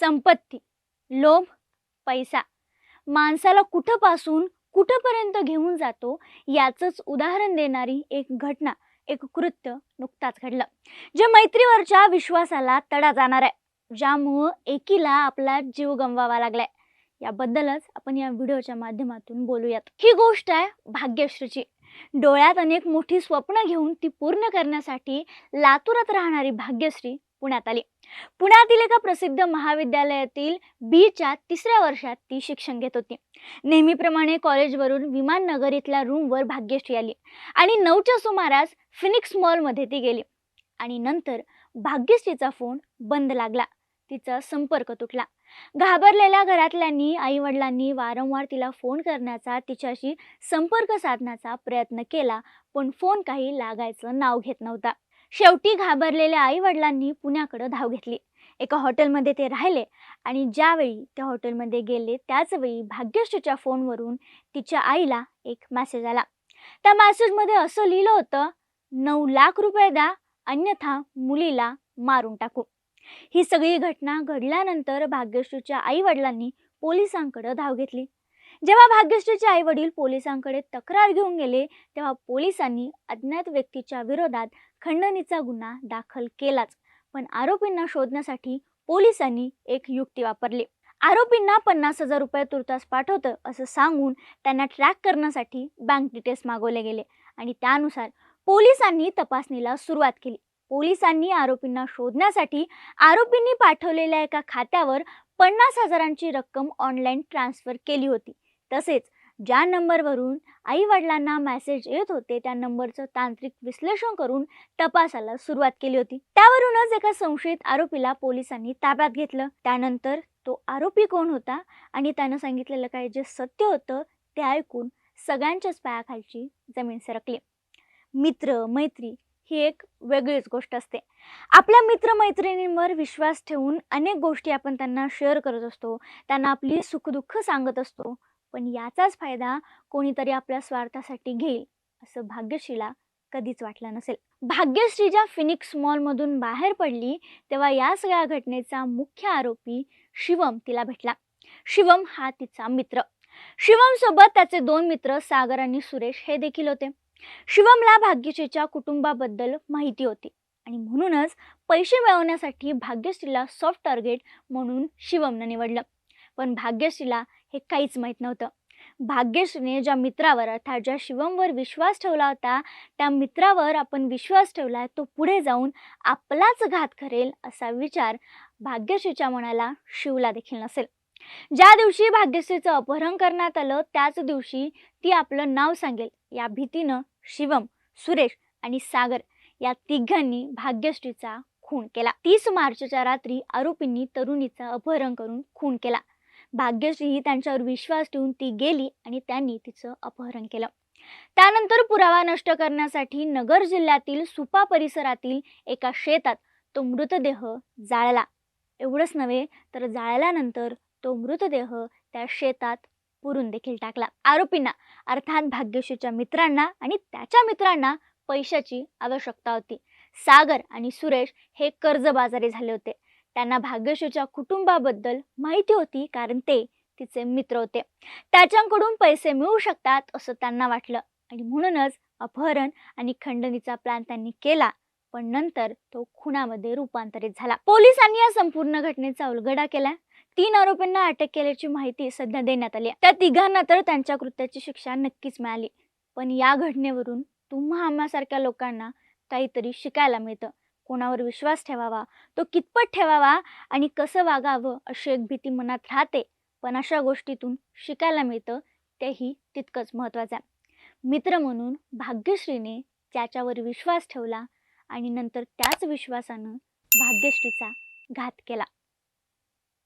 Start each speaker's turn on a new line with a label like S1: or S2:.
S1: संपत्ती लोभ पैसा. माणसाला कुठंपासून कुठंपर्यंत घेऊन जातो याचंच उदाहरण देणारी एक घटना एक कृत्य नुकताच घडलं जे मैत्रीवरच्या विश्वासाला तडा जाणार आहे ज्यामुळं एकीला आपला जीव गमवावा लागलाय. याबद्दलच आपण या व्हिडिओच्या माध्यमातून बोलूयात. ही गोष्ट आहे भाग्यश्रीची. डोळ्यात अनेक मोठी स्वप्न घेऊन ती पूर्ण करण्यासाठी लातूरात राहणारी भाग्यश्री पुण्यात आली. पुण्यातील एका प्रसिद्ध महाविद्यालयातील बीच्या तिसऱ्या वर्षात ती शिक्षण घेत होती. नेहमीप्रमाणे कॉलेजवरून विमाननगर इथल्या रूमवर भाग्यश्री आली आणि नऊच्या सुमारास फिनिक्स मॉलमध्ये ती गेली. आणि नंतर भाग्यश्रीचा फोन बंद लागला. तिचा संपर्क तुटला. घाबरलेल्या घरातल्यांनी आईवडिलांनी वारंवार तिला फोन करण्याचा तिच्याशी संपर्क साधण्याचा प्रयत्न केला पण फोन काही लागायचं नाव घेत नव्हता. शेवटी घाबरलेल्या आई वडिलांनी धाव घेतली. एका हॉटेलमध्ये ते राहिले आणि ज्यावेळी त्या हॉटेलमध्ये गेले त्याचवेळी भाग्यश्रीच्या फोनवरून तिच्या आईला एक मॅसेज आला. त्या मॅसेजमध्ये असं लिहिलं होतं नऊ लाख रुपये द्या अन्यथा मुलीला मारून टाकू. ही सगळी घटना घडल्यानंतर भाग्यश्रीच्या आई वडिलांनी पोलिसांकडे धाव घेतली. जेव्हा भाग्यश्रीचे आई वडील पोलिसांकडे तक्रार घेऊन गेले तेव्हा पोलिसांनी अज्ञात व्यक्तीच्या विरोधात खंडणीचा गुन्हा दाखल केलाच. पण आरोपींना शोधण्यासाठी पोलिसांनी एक युक्ती वापरली. आरोपींना पन्नास हजार रुपये तुर्तास पाठवतं असं सांगून त्यांना ट्रॅक करण्यासाठी बँक डिटेल्स मागवले गेले आणि त्यानुसार पोलिसांनी तपासणीला सुरुवात केली. पोलिसांनी आरोपींना शोधण्यासाठी आरोपींनी पाठवलेल्या एका खात्यावर पन्नास हजारांची रक्कम ऑनलाईन ट्रान्स्फर केली होती. तसेच ज्या नंबरवरून आई वडिलांना मेसेज येत होते त्या नंबरचं तांत्रिक विश्लेषण करून तपासाला सुरुवात केली होती. त्यावरूनच एका संशयित आरोपीला पोलिसांनी ताब्यात घेतलं. त्यानंतर तो आरोपी कोण होता आणि त्यानं सांगितलेलं काय जे सत्य होतं ते ऐकून सगळ्यांच्याच पायाखालची जमीन सरकली. मित्र मैत्री ही एक वेगळीच गोष्ट असते. आपल्या मित्रमैत्रिणींवर विश्वास ठेवून अनेक गोष्टी आपण त्यांना शेअर करत असतो. त्यांना आपली सुखदुःख सांगत असतो. पण याचाच फायदा कोणीतरी आपल्या स्वार्थासाठी घेईल असं भाग्यश्रीला कधीच वाटलं नसेल. भाग्यश्री ज्या फिनिक्स मॉलमधून बाहेर पडली तेव्हा या सगळ्या घटनेचा मुख्य आरोपी शिवम तिला भेटला. शिवम हा तिचा मित्र. शिवम सोबत त्याचे दोन मित्र सागर आणि सुरेश हे देखील होते. शिवमला भाग्यश्रीच्या कुटुंबाबद्दल माहिती होती आणि म्हणूनच पैसे मिळवण्यासाठी भाग्यश्रीला सॉफ्ट टार्गेट म्हणून शिवमनं निवडलं. पण भाग्यश्रीला हे काहीच माहीत नव्हतं. भाग्यश्रीने ज्या मित्रावर अर्थात ज्या शिवमवर विश्वास ठेवला होता त्या मित्रावर आपण विश्वास ठेवला तो पुढे जाऊन आपलाच घात करेल असा विचार भाग्यश्रीच्या मनाला शिवला देखील नसेल. ज्या दिवशी भाग्यश्रीचं अपहरण करण्यात आलं त्याच दिवशी ती आपलं नाव सांगेल. या भीतीनं शिवम सुरेश आणि सागर या तिघांनी भाग्यश्रीचा खून केला. तीस मार्चच्या रात्री आरोपींनी तरुणीचा अपहरण करून खून केला. भाग्यश्री ही त्यांच्यावर विश्वास ठेवून ती गेली आणि त्यांनी तिचं अपहरण केलं. त्यानंतर पुरावा नष्ट करण्यासाठी नगर जिल्ह्यातील सुपा परिसरातील एका शेतात तो मृतदेह जाळला. एवढंच नव्हे तर जाळल्यानंतर तो मृतदेह त्या शेतात पुरून देखील टाकला. आरोपींना अर्थात भाग्यश्रीच्या मित्रांना आणि त्याच्या मित्रांना पैशाची आवश्यकता होती. सागर आणि सुरेश हे कर्जबाजारी झाले होते. त्यांना भाग्यश्रीच्या कुटुंबाबद्दल माहिती होती कारण ते तिचे मित्र होते. त्याच्याकडून पैसे मिळू शकतात असं त्यांना वाटलं. आणि म्हणूनच अपहरण आणि खंडणीचा प्लॅन त्यांनी केला. पण नंतर तो खुनामध्ये रूपांतरित झाला. पोलिसांनी या संपूर्ण घटनेचा उलगडा केला. तीन आरोपींना अटक केल्याची माहिती सध्या देण्यात आली त्या तिघांना तर त्यांच्या कृत्याची शिक्षा नक्कीच मिळाली. पण या घटनेवरून तुम्हा आम्हासारख्या लोकांना काहीतरी शिकायला मिळतं. कोणावर विश्वास ठेवावा तो कितपत ठेवावा आणि कसं वागावं अशी एक भीती मनात राहते. पण अशा गोष्टीतून शिकायला मिळतं तेही तितकंच महत्त्वाचं आहे. मित्र म्हणून भाग्यश्रीने त्याच्यावर विश्वास ठेवला आणि नंतर त्याच विश्वासानं भाग्यश्रीचा घात केला.